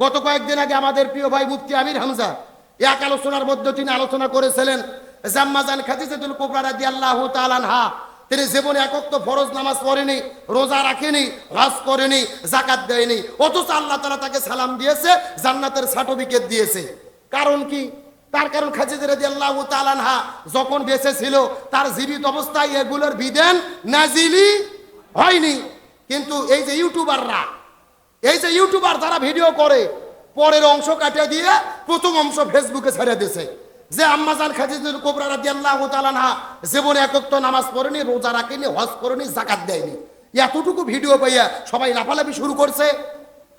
গত কয়েকদিন আগে আমাদের প্রিয় ভাই মুফতি আমির হামজা এক আলোচনার মধ্যে তিনি আলোচনা করেছিলেন জাম্মাজান খাদিজাতুল কুবরা রাদিয়াল্লাহু তাআলা আনহা। তিনি জীবনে একক তো ফরজ নামাজ পড়েনি, রোজা রাখেনি, হজ করেনি জাকাত দেয়নি। অথচ আল্লাহ তাআলা তাকে সালাম দিয়েছে, জান্নাতের সার্টিফিকেট দিয়েছে। কারণ কি? তার কারণ খাজিজা রাদিয়াল্লাহু তাআলা আনহা যখন বেঁচে ছিল, তার জীবিত অবস্থায় এগুলোর বিধান নাজিলি হয়নি। কিন্তু এই যে ইউটিউবাররা এই যে ইউটিউবার যারা ভিডিও করে, পরের অংশ কাটিয়ে দিয়ে প্রথম অংশ ফেসবুকে ছেড়ে দিছে। যে আম্মাজান খাজিদুল কোবরা রাদিয়াল্লাহু তাআলা না জীবনে একক তো নামাজ পড়েনি, রোজা রাখেনি, হজ করেনি জাকাত দেয়নি। এতটুকু ভিডিও পাইয়া সবাই লাফালাফি শুরু করছে।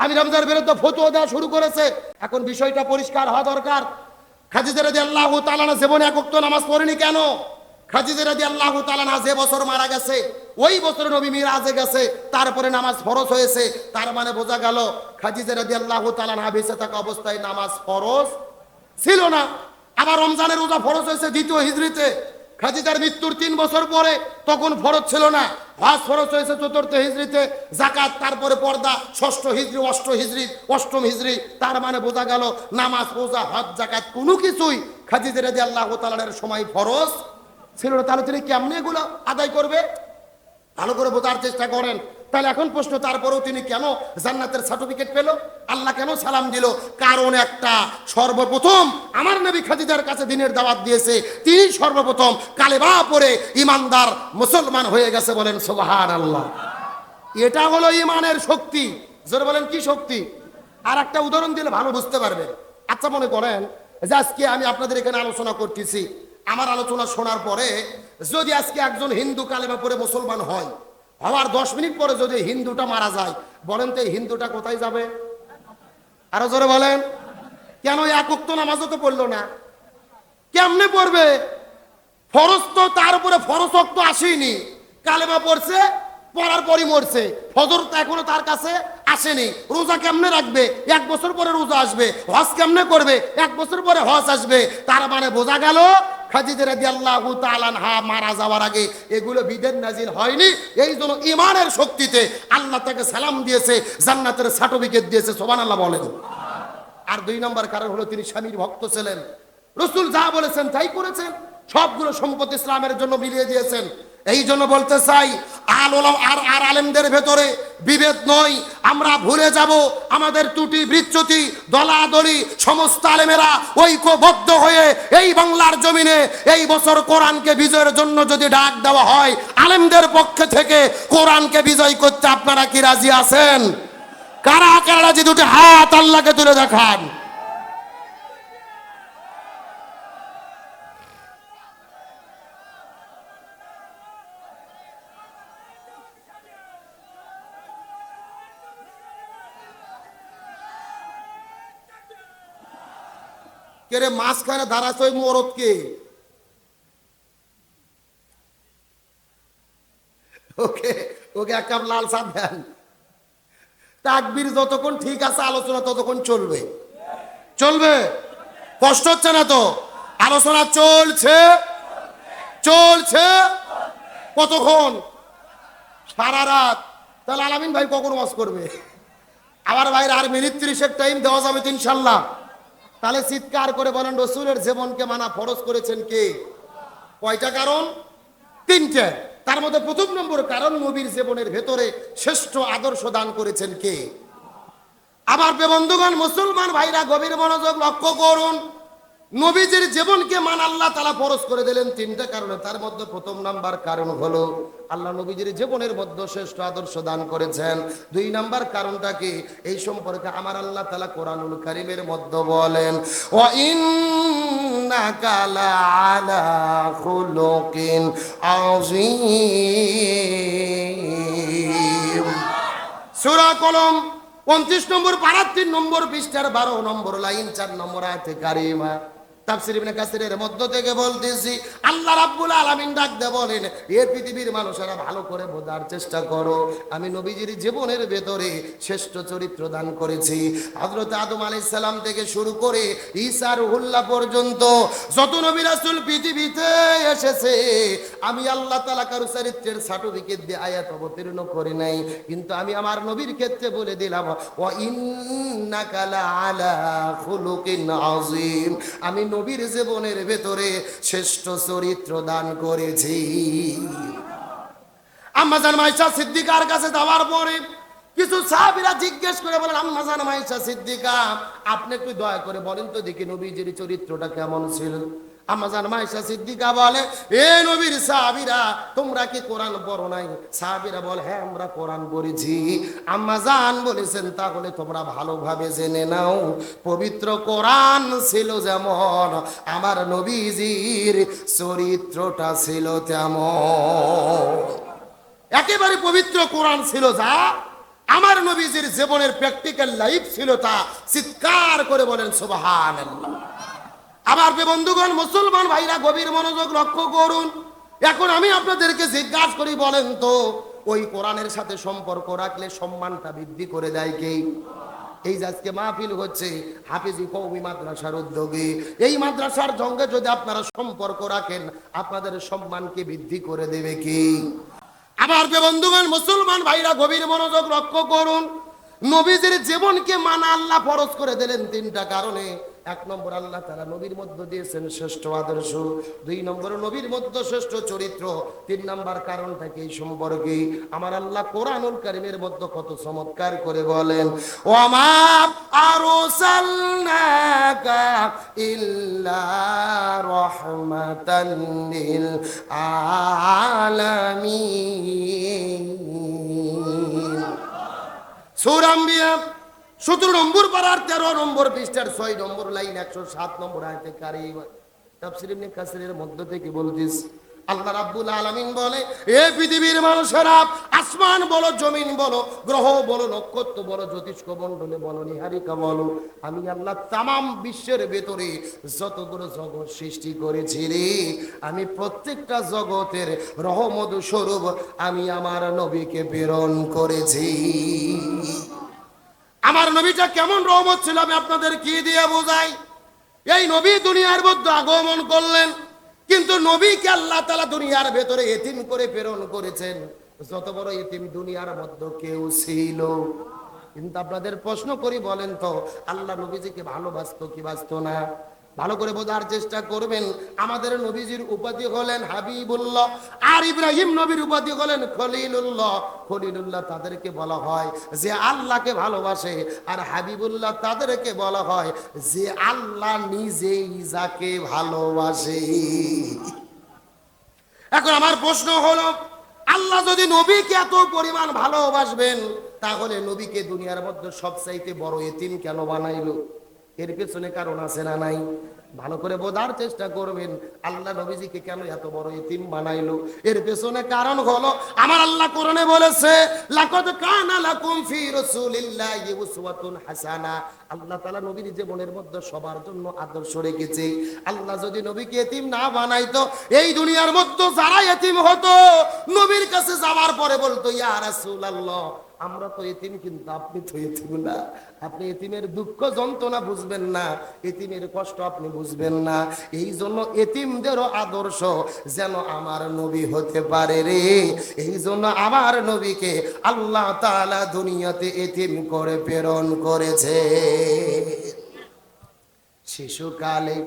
আমি রমজানের বিরুদ্ধে ফতুয়া দেওয়া শুরু করেছে। এখন বিষয়টা পরিষ্কার হওয়া দরকার। খাজিদা রাদিয়াল্লাহু তাআলা না জীবনে একক তো নামাজ পড়েনি কেন? খাজিদা রাদিয়াল্লাহু তাআলা না যে বছর মারা গেছে, ওই নবী গেছে, তারপরে নামাজ হয়েছে। তার মানে বোঝা গেল অবস্থায় নামাজ ছিল না। রমজানের রোজা হয়েছে দ্বিতীয় খাজিদার মৃত্যুর তিন বছর পরে তখন ফরজ ছিল না। হজ ফরজ হয়েছে চতুর্থ হিজরিতে জাকাত তারপরে পর্দা, ষষ্ঠ হিজড়ি অষ্ট হিজরি অষ্টম হিজরি তার মানে বোঝা গেল নামাজ, রোজা, হজ জাকাত কোনো কিছুই খাজিদের আল্লাহ তালানের সময় ফরজ ছিল না তাহলে তিনি কেমনি এগুলো আদায় করবে? ভালো করে বোঝার চেষ্টা করেন। তাহলে এখন প্রশ্ন, তারপরেও তিনি কেন জান্নাতের সার্টিফিকেট পেল? আল্লাহ কেন সালাম দিল? কারণ একটা, সর্বপ্রথম আমার নবী খাদিজার কাছে দিনের দাওয়াত দিয়েছে। তিনি সর্বপ্রথম কালেবা পরে ইমানদার মুসলমান হয়ে গেছে বলেন সোবাহান আল্লাহ এটা হলো ইমানের শক্তি। জোরে বলেন, কি শক্তি? আর একটা উদাহরণ দিলে ভালো বুঝতে পারবে আচ্ছা মনে করেন যে আজকে আমি আপনাদের এখানে আলোচনা করতেছি। আমার আলোচনা শোনার পরে যদি আজকে একজন হিন্দু কালেমা পরে মুসলমান হয়, হওয়ার দশ মিনিট পরে যদি হিন্দুটা মারা যায়, বলেন তো এই হিন্দুটা কোথায় যাবে? আরও জোরে বলেন। কেন এক উক্ত নামাজও তো পড়ল না? কেমনে পড়বে? ফরজ তো তার উপরে ফরজ তো আসেনি। কালেমা পড়ছে, পড়ার পরই মরছে। ফজর তো এখনও তার কাছে আসেনি। রোজা কেমনে রাখবে? এক বছর পরে রোজা আসবে। হজ কেমনে করবে? এক বছর পরে হজ আসবে। তার মানে বোঝা গেল খাজিদের আল্লাহু হা মারা যাওয়ার আগে এগুলো বিদের নাজিল হয়নি। এই জন্য ইমানের শক্তিতে আল্লাহ তাকে সালাম দিয়েছে, জান্নাতের সার্টিফিকেট দিয়েছে সোবান আল্লাহ বলেন। আর দুই নম্বর কারণ হলো তিনি স্বামীর ভক্ত ছিলেন। রসুল যা বলেছেন তাই করেছেন। সবগুলো সম্পদ ইসলামের জন্য মিলিয়ে দিয়েছেন। এই জন্য বলতে চাই, আল আর আর আলেমদের ভেতরে বিভেদ নয়, আমরা ভুলে যাব আমাদের ত্রুটি, বিচ্যুতি, দলাদলি, সমস্ত আলেমেরা ঐক্যবদ্ধ হয়ে এই বাংলার জমিনে এই বছর কোরআনকে বিজয়ের জন্য যদি ডাক দেওয়া হয়, আলেমদের পক্ষে থেকে কোরআনকে বিজয় করতে আপনারা কি রাজি আছেন? কারা কারা রাজি? দুটি হাত আল্লাহকে তুলে দেখান। মাঝখানে দাঁড়াচ্ছে ওই মরদ কে ওকে ওকে এক কাপ লাল সাপ দেন। তাকবির যতক্ষণ ঠিক আছে, আলোচনা ততক্ষণ চলবে। চলবে? কষ্ট হচ্ছে না তো? আলোচনা চলছে? চলছে? কতক্ষণ? সারা রাত। তাহলে আলামিন ভাই কখন ওয়াজ করবে? আবার ভাইর আর মিনিট তিরিশের টাইম দেওয়া যাবে ইনশাল্লাহ। তাহলে চিৎকার করে বলেন, রসুলের জীবনকে মানা ফরজ করেছেন কে? কয়টা কারণ? তিনটে। তার মধ্যে প্রথম নম্বর কারণ, নবীর জীবনের ভেতরে শ্রেষ্ঠ আদর্শ দান করেছেন কে? আবার বন্ধুগণ, মুসলমান ভাইরা, গভীর মনোযোগ লক্ষ্য করুন। নবীজির জীবনকে মান আল্লাহ তালা ফরজ করে দিলেন তিনটা কারণে। তার মধ্যে প্রথম নাম্বার কারণ হলো, আল্লাহ নবীজির জীবনের মধ্যে শ্রেষ্ঠ আদর্শ দান করেছেন। দুই নাম্বার কারণটা কি? এই সম্পর্কে আমার আল্লাহ তালা কোরআনুল কারিমের মধ্যে বলেন ও লাআলা খুলুকিন কলম নম্বর পাড়ার তিন নম্বর পৃষ্ঠার বারো নম্বর লাইন, চার নম্বর আয়তে কারিমা। জীবনের ভেতরে শ্রেষ্ঠ চরিত্র দান করেছি। আদম থেকে শুরু করে পর্যন্ত যত পৃথিবীতে এসেছে, আমি আল্লাহ তাআলা কারও চরিত্রের সার্টিফিকেট দিয়ে আয়াত অবতীর্ণ করি নাই। কিন্তু আমি আমার নবীর ক্ষেত্রে বলে দিলাম আমি নবীর জীবনের ভেতরে শ্রেষ্ঠ চরিত্র দান করেছি। আম্মাজান মাইশা সিদ্দিকার কাছে যাওয়ার পরে কিছু সাহাবিরা জিজ্ঞেস করে বলেন, আম্মাজান মাইশা সিদ্দিকা, আপনি একটু দয়া করে বলেন তো দেখি নবীজির চরিত্রটা কেমন ছিল? আমাজান মাইশা সিদ্দিকা বলে, এ নবীর সাহাবীরা, তোমরা কি কোরআন পড়ো নাই? সাহাবীরা বলে হ্যাঁ আমরা কোরআন পড়েছি। আম্মাজান বলেছেন, তাহলে তোমরা ভালোভাবে জেনে নাও, পবিত্র কোরআন ছিল যেমন, আমার নবীজির চরিত্রটা ছিল তেমন। একেবারে পবিত্র কোরআন ছিল যা, আমার নবীজির জীবনের প্র্যাকটিক্যাল লাইফ ছিল তা, চিৎকার করে বলেন সুবাহান আমার বন্ধুগণ, মুসলমান ভাইরা, গভীর মনোযোগ লক্ষ্য করুন। এখন আমি আপনাদেরকে জিজ্ঞাসা করি, বলেন তো, ওই কোরআনের সাথে সম্পর্ক রাখলে সম্মানটা বৃদ্ধি করে দেয় কে? এই যে আজকে মাহফিল হচ্ছে, হাফিজি কৌমি মাদ্রাসার উদ্যোগে। এই মাদ্রাসার সঙ্গে যদি আপনারা সম্পর্ক রাখেন, আপনাদের সম্মানকে বৃদ্ধি করে দেবে কি? আমার বন্ধুগণ, মুসলমান ভাইরা, গভীর মনোযোগ লক্ষ্য করুন। নবীজির জীবনকে মানা আল্লাহ ফরজ করে দিলেন তিনটা কারণে। এক নম্বর আল্লাহ তারা নবীর মধ্য দিয়েছেন শ্রেষ্ঠ আদর্শ, দুই নম্বর নবীর মধ্যে শ্রেষ্ঠ চরিত্র, তিন নম্বর কারণটা কি সম্পর্কে? আমার আল্লাহ কোরআনুল কারিমের মধ্যে কত চমৎকার করে বলেন ও আমার আরও সৌরাম্বিয়া সতেরো নম্বর পাড়ার, তেরো নম্বর পৃষ্ঠার, ছয় নম্বর লাইন, একশো সাত নম্বর আয়তে কারি তাফসির ইবনে কাসিরের মধ্য থেকে বলতিস, আল্লাহ রাব্বুল আলামিন বলে, এ পৃথিবীর মানুষেরা, আসমান বলো, জমিন বলো, গ্রহ বলো, নক্ষত্র বলো, জ্যোতিষ্ক মণ্ডলে বলো, নিহারিকা বলো, আমি আল্লাহ তামাম বিশ্বের ভেতরে যতগুলো জগৎ সৃষ্টি করেছি রে, আমি প্রত্যেকটা জগতের রহমত স্বরূপ আমি আমার নবীকে প্রেরণ করেছি। আমার নবীটা কেমন রহমত ছিল আমি আপনাদের কি দিয়ে বোঝাই? এই নবী দুনিয়ার মধ্যে আগমন করলেন, কিন্তু নবীকে আল্লাহ তালা দুনিয়ার ভেতরে এতিম করে প্রেরণ করেছেন। যত বড় এতিম দুনিয়ার মধ্যে কেউ ছিল। কিন্তু আপনাদের প্রশ্ন করি বলেন তো, আল্লাহ নবীজিকে ভালোবাসতো কি বাসতো না? ভালো করে বোঝার চেষ্টা করবেন। আমাদের নবীজির উপাধি হলেন হাবিবুল্লাহ, আর ইব্রাহিম নবীর উপাধি হলেন খলিলুল্লাহ। খলিলুল্লাহ তাদেরকে বলা হয় যে আল্লাহকে ভালোবাসে, আর হাবিবুল্লাহ তাদেরকে বলা হয় যে আল্লাহ নিজেই যাকে ভালোবাসে। এখন আমার প্রশ্ন হলো, আল্লাহ যদি নবীকে এত পরিমাণ ভালোবাসবেন, তাহলে নবীকে দুনিয়ার মধ্যে সবচাইতে বড় এতিম কেন বানাইলো? এর পেছনে কারণ আছে না নাই? ভালো করে বোঝার চেষ্টা করবেন। আল্লাহ নবীজিকে কেন এত বড় ইতিম বানাইলো? এর পেছনে কারণ হলো, আমার আল্লাহ কোরআনে বলেছে, লাকাদ কানা লাকুম ফি রাসূলিল্লাহি উসওয়াতুন হাসানা। আল্লাহ তাআলা নবীর জীবনের মধ্যে সবার জন্য আদর্শ রেখেছে। আল্লাহ যদি নবীকে এতিম না বানাইতো, এই দুনিয়ার মধ্যে যারা এতিম হতো, নবীর কাছে যাওয়ার পরে বলতো, ইয়া রাসূলুল্লাহ। আমরা তো এতিম, কিন্তু আপনি তো এতিম না। আপনি এতিমের দুঃখ যন্ত্রণা বুঝবেন না, এতিমের কষ্ট আপনি বুঝবেন না। এই জন্য এতিমদেরও আদর্শ যেন আমার নবী হতে পারে রে। এই জন্য আমার নবীকে আল্লাহ তাআলা দুনিয়াতে এতিম করে প্রেরণ করেছে। শিশুকালে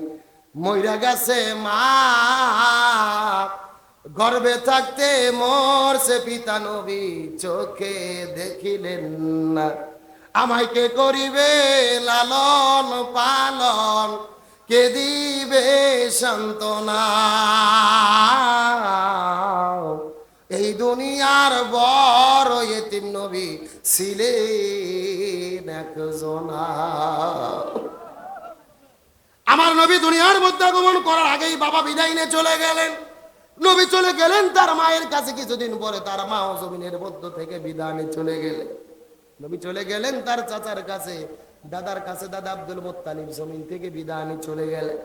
ময়রা গেছে মা। গর্বে থাকতে মরছে পিতা নবী, চোখে দেখিলেন না। আমায় কে করিবে লালন পালন? কে দিবে সান্ত্বনা? এই দুনিয়ার বড় এতিম নবী একজনা। আমার নবী দুনিয়ার মধ্যে আগমন করার আগেই বাবা বিদায় নিয়ে চলে গেলেন। নবী চলে গেলেন, তার মায়ের কাছে কিছুদিন পরে তার মা জমিনের মধ্য থেকে বিধানে চলে গেলেন। নবী চলে গেলেন তার চাচার কাছে, দাদার কাছে দাদা আব্দুল মোত্তালিব জমিন থেকে বিধানে চলে গেলেন।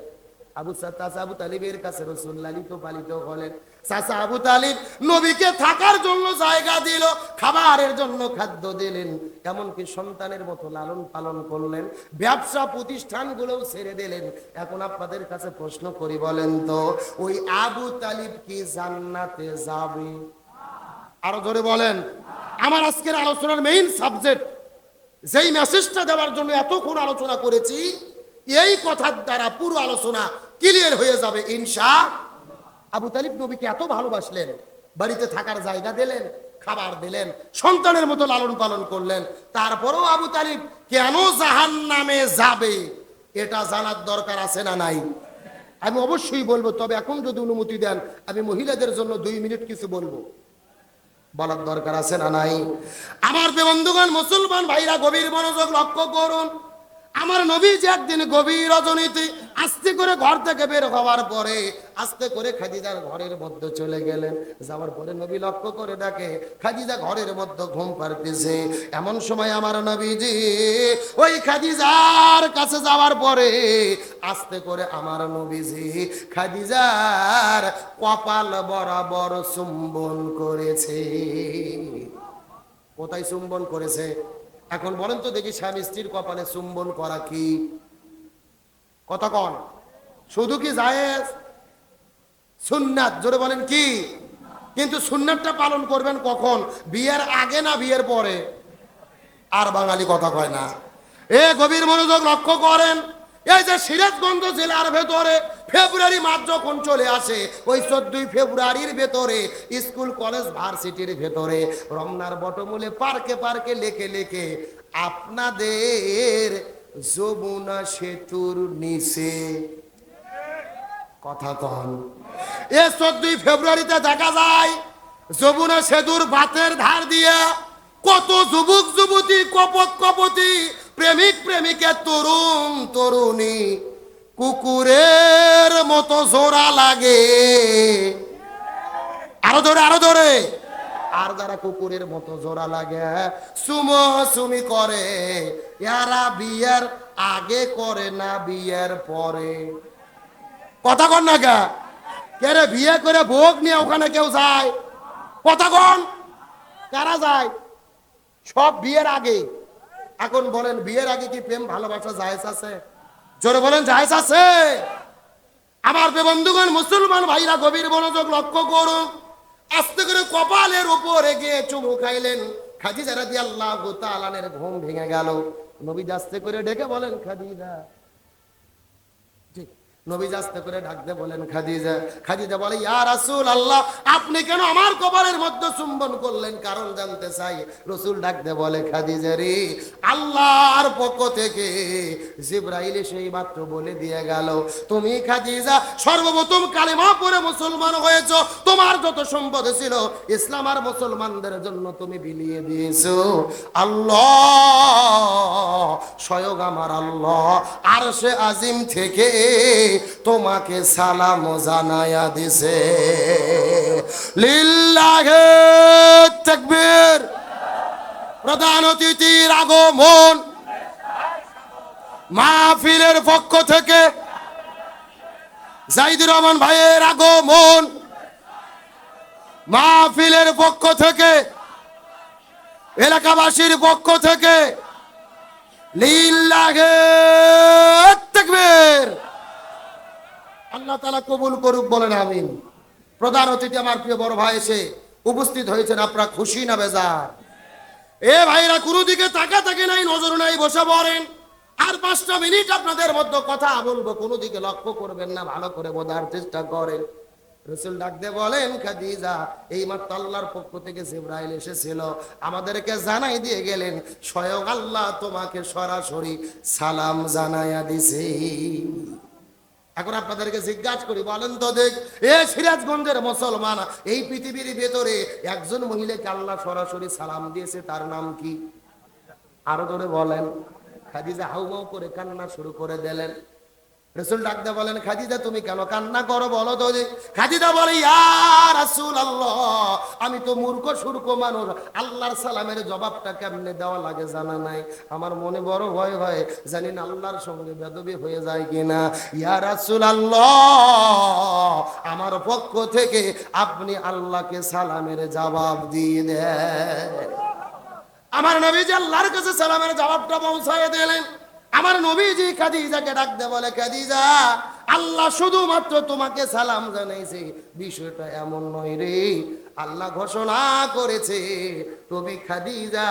আবু সাত আবু তালিবের কাছে রসুল লালিত পালিত হলেন। চাচা আবু তালিব নবীকে থাকার জন্য জায়গা দিল, খাবারের জন্য খাদ্য দিলেন। এমনকি সন্তানের মতো লালন পালন করলেন, ব্যবসা প্রতিষ্ঠানগুলোও ছেড়ে দিলেন। এখন আপনাদের কাছে প্রশ্ন করি বলেন তো, ওই আবু তালিব কি জান্নাতে যাবে? আরও ধরে বলেন। আমার আজকের আলোচনার মেইন সাবজেক্ট যেই মেসেজটা দেওয়ার জন্য এতক্ষণ আলোচনা করেছি, এই কথার দ্বারা পুরো আলোচনা ক্লিয়ার হয়ে যাবে, ইনশা আবু তালিব নবীকে এত ভালোবাসলেন, বাড়িতে থাকার জায়গা দিলেন, খাবার দিলেন, সন্তানের মতো লালন পালন করলেন। তারপরেও আবু তালিব, কেন জাহান নামে যাবে? এটা জানার দরকার আছে না নাই? আমি অবশ্যই বলব, তবে এখন যদি অনুমতি দেন, আমি মহিলাদের জন্য দুই মিনিট কিছু বলব। বলার দরকার আছে না নাই? আমার বন্ধুগণ মুসলমান ভাইরা, গভীর মনোযোগ লক্ষ্য করুন। আমার নবী যে একদিন গভীর রজনীতে আস্তে করে ঘর থেকে বের হওয়ার পরে আস্তে করে খাদিজার ঘরের মধ্যে চলে গেলেন। যাওয়ার পরে নবী লক্ষ্য করে ডাকে খাদিজা ঘরের মধ্যে ঘুম পারতেছে এমন সময় আমার নবীজি ওই খাদিজার কাছে যাওয়ার পরে আস্তে করে আমার নবীজি খাদিজার কপাল বরাবর চুম্বন করেছে। কোথায় চুম্বন করেছে? এখন বলেন তো দেখি স্বামী স্ত্রীর কপালে চুম্বন করা কি? কথা কন। শুধু কি জায়েজ? সুন্নাত, জোরে বলেন কি? কিন্তু সুন্নাতটা পালন করবেন কখন? বিয়ের আগে না বিয়ের পরে? আর বাঙালি কথা কয় না। এ গভীর মনোযোগ লক্ষ্য করেন। এই যে সিরাজগঞ্জ জেলার ভেতরে ফেব্রুয়ারি মাস যখন চলে আসে, ওই চোদ্দই ফেব্রুয়ারির ভেতরে স্কুল, কলেজ, ভার্সিটির ভেতরে রমনার বটমূলে পার্কে পার্কে লেখে লেখে, আপনাদের যমুনা সেতুর নিচে। কথা কন। এ চোদ্দই ফেব্রুয়ারিতে দেখা যায়, যমুনা সেতুর বাতের ধার দিয়ে কত যুবক যুবতী কপত কপতি প্রেমিক প্রেমিকের তরুণ তরুণী, কুকুরের মতো জোড়া লাগে। আরও ধরে আরও ধরে আর যারা কুকুরের মতো জোড়া লাগে, সুমো সুমি করে। এরা বিয়ের আগে করে না বিয়ের পরে। কথা কন না কে কে রে বিয়ে করে ভোগ নিয়ে ওখানে কেউ যায়? কথা কন। কারা যায়? সব বিয়ের আগে। এখন বলেন, বিয়ের আগে কি প্রেম, ভালোবাসা, জায়েজ আছে? জোরে বলেন, জায়েজ আছে। আমার বন্ধুগণ, মুসলমান ভাইরা, গভীর মনোযোগ লক্ষ্য করুন। আস্তে করে কপালের উপরে গিয়ে চুমু খাইলেন। খাদিজা রাদিয়াল্লাহু তাআলার ঘুম ভেঙে গেল। নবী আস্তে করে ডেকে বলেন, খাদিজা। নবী আস্তে করে ডাকতে বলেন খাদিজা খাদিজা বলে, ইয়া রাসূল আল্লাহ আপনি কেন আমার কপালের মধ্যে চুম্বন করলেন? কারণ জানতে চাই। রসুল ডাকতে বলে, খাদিজা আল্লাহর পক্ষ থেকে জিব্রাইল সেই মাত্র বলে দিয়ে গেল, তুমি খাদিজা, সর্বপ্রথম কালেমা পড়ে মুসলমান হয়েছো। তোমার যত সম্পদ ছিল, ইসলাম আর মুসলমানদের জন্য তুমি বিলিয়ে দিয়েছ। আল্লাহ, স্বয়ং আমার আল্লাহ আর সে আজিম থেকে তোমাকে সালাম জানায়া দিছে। লিল্লাহে তাকবীর। প্রধান অতিথির আগমন। মাহফিলের পক্ষ থেকে জাইদুর রহমান ভাইয়ের আগমন। মাহফিলের পক্ষ থেকে, এলাকাবাসীর পক্ষ থেকে লিল্লাহে তাকবীর। আল্লাহ তালা কবুল করুক বলেন, আমিন। প্রধান অতিথি আমার প্রিয় বড় ভাই এসে উপস্থিত হয়েছেন, আপনারা খুশি না বেজার? এ ভাইরা, কোনো দিকে তাকা থাকে নাই, নজর নাই, বসে পড়েন। আর পাঁচটা মিনিট আপনাদের মধ্যে কথা বলব, কোনো দিকে লক্ষ্য করবেন না, ভালো করে বোঝার চেষ্টা করেন। রসুল ডাকতে বলেন, খাদিজা, এই মাত্র আল্লাহর পক্ষ থেকে জিব্রাইল এসেছিল। আমাদেরকে জানাই দিয়ে গেলেন, স্বয়ং আল্লাহ তোমাকে সরাসরি সালাম জানাইয়া দিছে। এখন আপনাদেরকে জিজ্ঞাসা করি, বলেন তো দেখ, এ সিরাজগঞ্জের মুসলমান, এই পৃথিবীর ভেতরে একজন মহিলাকে আল্লাহ সরাসরি সালাম দিয়েছে, তার নাম কি? আরও ধরে বলেন। খাদিজা হাউমাউ করে কান্না শুরু করে দিলেন। রসুল ডাকতে বলেন, খাদিজা, তুমি কেন কান্না করো বলো তো যে? খাদিজা বলে আল্লাহ আমি তো মূর্খ, সুর্খ মানুষ। আল্লাহর সালামের জবাবটা কেমনে দেওয়া লাগে জানা নাই। আমার মনে বড় ভয় হয়, জানি না আল্লাহর সঙ্গে বেদবি হয়ে যায় কিনা। ইয়া রাসূল আল্লাহ আমার পক্ষ থেকে আপনি আল্লাহকে সালামের জবাব দিয়ে দেন। আমার নবী যে আল্লাহর কাছে সালামের জবাবটা পৌঁছায় দিলেন। আমার নবীজি খাদিজাকে ডাকতে বলে, খাদিজা, আল্লাহ শুধুমাত্র তোমাকে সালাম জানাইছে। বিষয়টা এমন নয় রে। আল্লাহ ঘোষণা করেছে, তুমি খাদিজা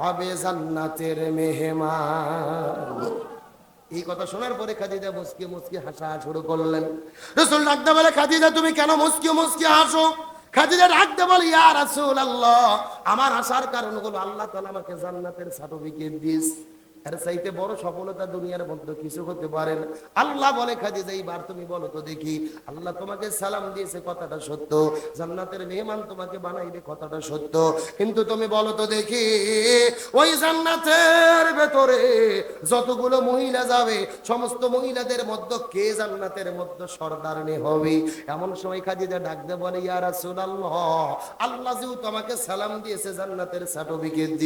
হবে জান্নাতের মেহমান। এই কথা শোনার পরে খাদিজা মুসকি মুসকি হাসা শুরু করলেন। রসুল ডাকতে বলে, খাদিজা, তুমি কেন মুসকি মুসকি হাসো? খাদিজা ডাকতে বলে, ইয়া রাসূল আল্লাহ আমার আসার কারণ হলো আল্লাহ তাআলা আমাকে জান্নাতের সার্টিফিকেট দিস চাইতে বড় সফলতা দুনিয়ার মধ্যে কিছু হতে পারেন আল্লাহ বলে তুমি বলো তো দেখি, আল্লাহ তোমাকে সালাম দিয়েছে, কথাটা সত্য। জান্নাতের মেহমান তোমাকে বানাইবে, কথাটা সত্য। কিন্তু তুমি বলো তো দেখি, ওই জান্নাতের ভেতরে যতগুলো মহিলা যাবে, সমস্ত মহিলাদের মধ্যে কে জান্নাতের মধ্যে সর্দারনি হবে? এমন সময় খাদিজা ডাকতে বলে, ইয়া রাসূলুল্লাহ, আল্লাহ যেহেতু আমাকে সালাম দিয়েছে, জান্নাতের সার্টিফিকেট দিয়ে